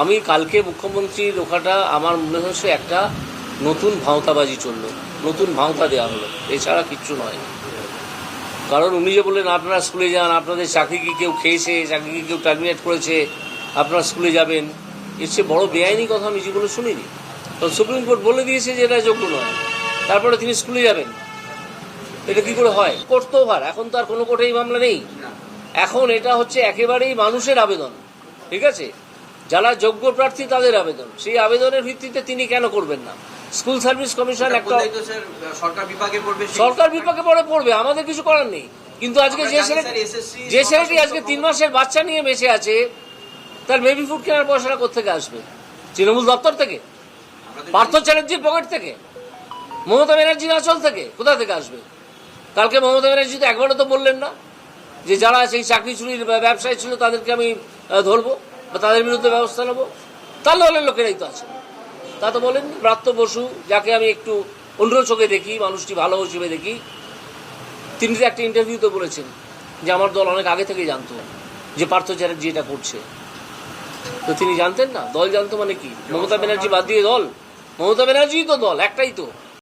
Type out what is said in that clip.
আমি কালকে মুখ্যমন্ত্রীর ওখাটা আমার মনে হচ্ছে একটা নতুন ভাঁওতাবাজি চলল নতুন ভাঁওতা দেওয়া হলো। এছাড়া কিচ্ছু নয়। কারণ উনি যে বললেন আপনারা স্কুলে যান আপনাদের চাকরি কি কেউ খেয়েছে চাকরি কি কেউ টার্মিনেট করেছে আপনারা স্কুলে যাবেন। এর চেয়ে বড় বেআইনি কথা আমি জীবনে শুনিনি। কারণ সুপ্রিম কোর্ট বলে দিয়েছে যে এটা যোগ্য নয়। তারপরে তিনি স্কুলে যাবেন। এটা কি করে হয়? কোর্ট তো ওভার এখন তো আর কোনো কোর্টে এই মামলা নেই। এখন এটা হচ্ছে একেবারেই মানুষের আবেদন। ঠিক আছে? যারা যোগ্য প্রার্থী তাদের আবেদন। সেই আবেদনের ভিত্তিতে তিনি কেন করবেন না? স্কুল সার্ভিস কমিশন একটা সরকার বিভাগে পড়বে সরকার বিপাকে পরে পড়বে আমাদের কিছু করার নেই। কিন্তু আজকে যে ছেলেটি যে ছেলেটি আজকে তিন মাসের বাচ্চা নিয়ে বেঁচে আছে তার বেবি ফুড কেনার পয়সাটা কোথেকে আসবে? তৃণমূল দপ্তর থেকে? পার্থ চ্যাটার্জির পকেট থেকে? মমতা ব্যানার্জির আঁচল থেকে? কোথা থেকে আসবে? কালকে মমতা ব্যানার্জি তো একবারও তো বললেন না যে যারা সেই চাকরি চুরির ব্যা- ব্যবসায়ী ছিল তাদেরকে আমি ধরবো। বা তাদের বিরুদ্ধে ব্যবস্থা নেব। তার দলের লোকেরাই তো আছে। তা তো বলেন ব্রাত্য বসু, যাকে আমি একটু অন্য চোখে দেখি, মানুষটি ভালো হিসেবে দেখি, তিনি তো একটা ইন্টারভিউতে বলেছেন যে আমার দল অনেক আগে থেকে জানতো যে পার্থ চ্যাটার্জি এটা করছে। তো তিনি জানতেন না? দল জানতো মানে কি? মমতা ব্যানার্জি বাদ দিয়ে দল? মমতা ব্যানার্জি তো দল, একটাই তো।